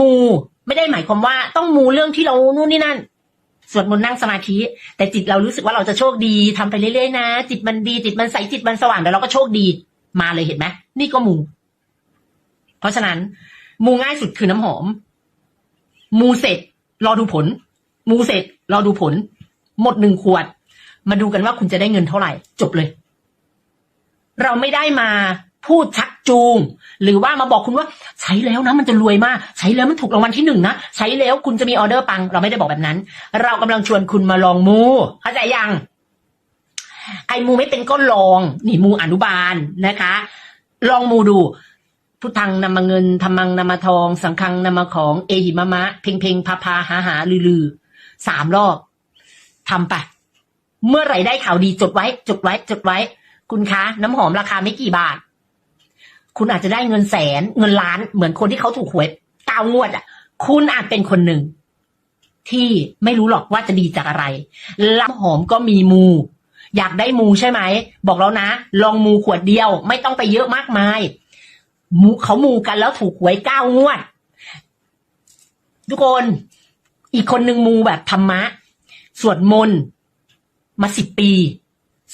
มู ไม่ได้หมายความว่าต้องมูเรื่องที่เรานู่นนี่นั่นสวดมนต์นั่งสมาธิ แต่จิตเรารู้สึกว่าเราจะโชคดีทำไปเรื่อยๆนะ จิตมันดี จิตมันใสจิตมันสว่างแล้วเราก็โชคดี มาเลยเห็นไหมนี่ก็มู เพราะฉะนั้น มูง่ายสุดคือน้ำหอม มูเสร็จ รอดูผล มูเสร็จ รอดูผล หมดหนึ่งขวด มาดูกันว่าคุณจะได้เงินเท่าไหร่ จบเลย เราไม่ได้มาพูดชัก จูง หรือว่ามาบอกคุณว่าใช้แล้วนะมันจะรวยมาก ใช้แล้วมันถูกรางวัลที่หนึ่งนะ ใช้แล้วคุณจะมีออเดอร์ปัง เราไม่ได้บอกแบบนั้น เรากำลังชวนคุณมาลองมูเข้าใจยังไอ้มูไม่เป็นก็ลองนี่มูอนุบาลนะคะ ลองมูดูพุทธังนำมาเงินธรรมังนำมาทอง สังฆังนำมาของ เอหิมะมะ เพ่งเพ่งพาพาหาหาลือลือสามรอบทำไป เมื่อไหร่ได้ข่าวดีจดไว้ จดไว้ จดไว้ คุณคะ น้ำหอมราคาไม่กี่บาท คุณอาจจะได้เงินแสนเงินล้านเหมือนคนที่เขาถูกหวยเก้างวดอะ คุณอาจเป็นคนหนึ่ง ที่ไม่รู้หรอกว่าจะดีจากอะไรน้ำหอมก็มีมู อยากได้มูใช่ไหม บอกแล้วนะ ลองมูขวดเดียว ไม่ต้องไปเยอะมากมายมูเขามูกันแล้วถูกหวยเก้างวด ทุกคน อีกคนหนึ่งมูแบบธรรมะ สวดมนต์มาสิบปี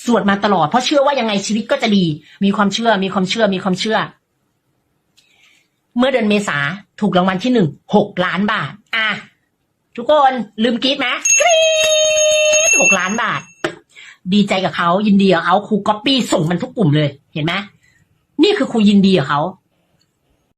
สวดมาตลอด เพราะเชื่อว่ายังไงชีวิตก็จะดี มีความเชื่อ มีความเชื่อ มีความเชื่อ เมื่อเดือนเมษาถูกรางวัลที่หนึ่งหกล้านบาท อะ ทุกคนลืมกรีดไหมกรี๊ดหกล้านบาท ดีใจกับเขายินดีกับเขาครูก๊อปปี้ส่งมันทุกกลุ่มเลย เห็นไหมนี่คือครูยินดีกับเขา